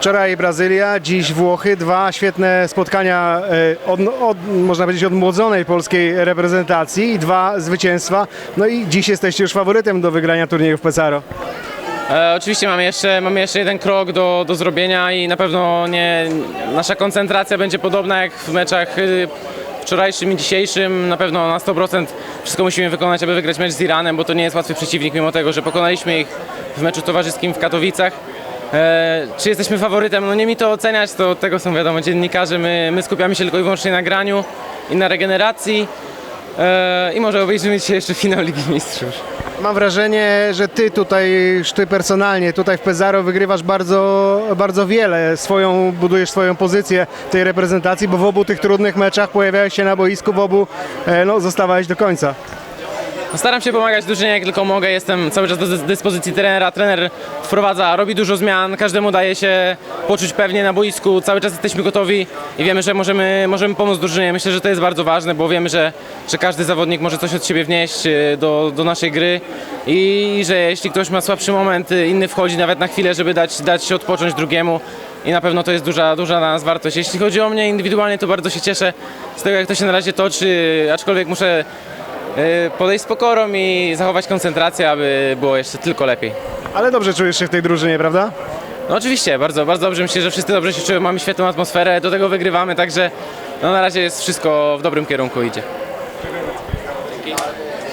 Wczoraj Brazylia, dziś Włochy, dwa świetne spotkania e, od, od, można powiedzieć odmłodzonej polskiej reprezentacji i dwa zwycięstwa. No i dziś jesteście już faworytem do wygrania turnieju w Pesaro. E, oczywiście mamy jeszcze, mamy jeszcze jeden krok do, do zrobienia i na pewno nie, nasza koncentracja będzie podobna jak w meczach y, wczorajszym i dzisiejszym. Na pewno na 100% wszystko musimy wykonać, aby wygrać mecz z Iranem, bo to nie jest łatwy przeciwnik, mimo tego, że pokonaliśmy ich w meczu towarzyskim w Katowicach. E, czy jesteśmy faworytem? No nie mi to oceniać, to tego są wiadomo dziennikarze. My, my skupiamy się tylko i wyłącznie na graniu i na regeneracji. E, I może obejrzymy dzisiaj jeszcze finał Ligi Mistrzów. Mam wrażenie, że ty tutaj, ty personalnie tutaj w Pesaro wygrywasz bardzo, bardzo wiele, swoją, budujesz swoją pozycję w tej reprezentacji, bo w obu tych trudnych meczach pojawiałeś się na boisku, w obu e, no, zostawałeś do końca. Staram się pomagać drużynie jak tylko mogę, jestem cały czas do dys- dyspozycji trenera, trener wprowadza, robi dużo zmian, każdemu daje się poczuć pewnie na boisku, cały czas jesteśmy gotowi i wiemy, że możemy, możemy pomóc drużynie. Myślę, że to jest bardzo ważne, bo wiemy, że, że każdy zawodnik może coś od siebie wnieść e, do, do naszej gry i że jeśli ktoś ma słabszy moment, e, inny wchodzi nawet na chwilę, żeby dać, dać się odpocząć drugiemu. I na pewno to jest duża, duża dla nas wartość. Jeśli chodzi o mnie indywidualnie, to bardzo się cieszę z tego, jak to się na razie toczy, aczkolwiek muszę E, podejść z pokorą i zachować koncentrację, aby było jeszcze tylko lepiej. Ale dobrze czujesz się w tej drużynie, prawda? No oczywiście, bardzo, bardzo dobrze. Myślę, że wszyscy dobrze się czują, mamy świetną atmosferę, do tego wygrywamy, także no, na razie jest wszystko w dobrym kierunku idzie.